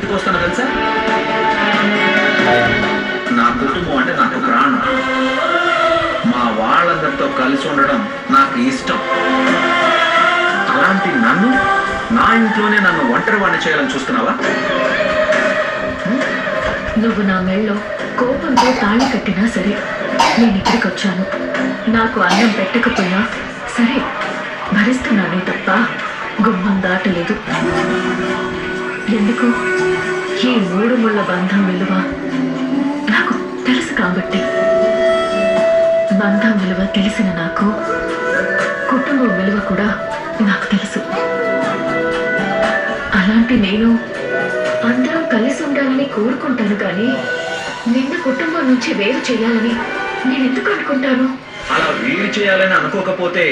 ఎందుకు వస్తానో తెలుసా? నా కుటుంబం అంటే నాకు ప్రాణం. మా వాళ్ళందరితో కలిసి ఉండడం నాకు ఇష్టం. అలాంటి నన్ను నా ఇంట్లోనే నన్ను ఒంటరి వాడిని చేయాలని చూస్తున్నావా? నువ్వు నా మెళ్ళో కోపంతో తాళి కట్టినా సరే నేను ఇక్కడికి వచ్చాను. నాకు అన్నం పెట్టకపోయినా సరే భరిస్తున్నానే తప్ప గుమ్మం దాటలేదు. ఎందుకు? ఈ మూడు ముళ్ళ బంధం విలువ నాకు తెలుసు కాబట్టి. బంధం విలువ తెలిసిన నాకు కుటుంబం విలువ కూడా నాకు తెలుసు. అలాంటి నేను అందరం కలిసి ఉండాలని కోరుకుంటాను కానీ నిన్ను కుటుంబం నుంచి వేరు చేయాలని నేను ఎందుకు అనుకుంటాను? అలా వీలు చేయాలని అనుకోకపోతే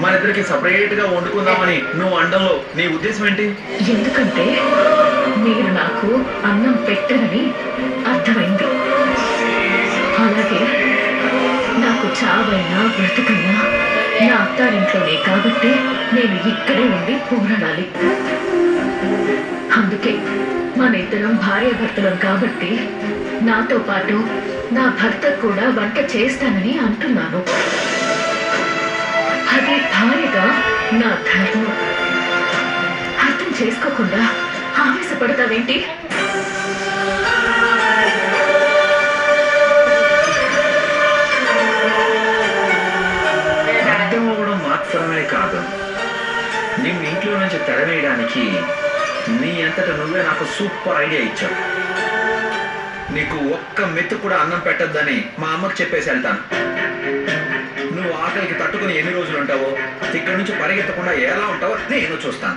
మన ఇద్దరికి సపరేట్గా వండుకుందామని నువ్వు అండంలో నీ ఉద్దేశం ఏంటి? ఎందుకంటే నాకు అన్నం పెట్టరని అర్థమైంది. అలాగే నాకు చావైనా బ్రతుకైనా నా అత్తారింట్లోనే కాబట్టి నేను ఇక్కడే ఉండి పోరాడాలి. అందుకే మన ఇద్దరం భార్యాభర్తలం కాబట్టి నాతో పాటు నా భర్త కూడా వంట చేస్తానని అంటున్నాను. అది భార్యగా నా ధర్మం. అర్థం చేసుకోకుండా ఆవేశపడతావేంటి? అర్థం మాత్రమే కాదు. నిన్ను ఇంట్లో నుంచి తెరవేయడానికి నీ అంతట నువ్వే నాకు సూపర్ ఐడియా ఇచ్చావు. నీకు ఒక్క మెత్తు కూడా అన్నం పెట్టొద్దని మా అమ్మకి చెప్పేసి వెళ్తాను. నువ్వు ఆకలికి తట్టుకుని ఎన్ని రోజులు ఉంటావో ఇక్కడి నుంచి పరిగెత్తకుండా ఎలా ఉంటావో నేను చూస్తాను.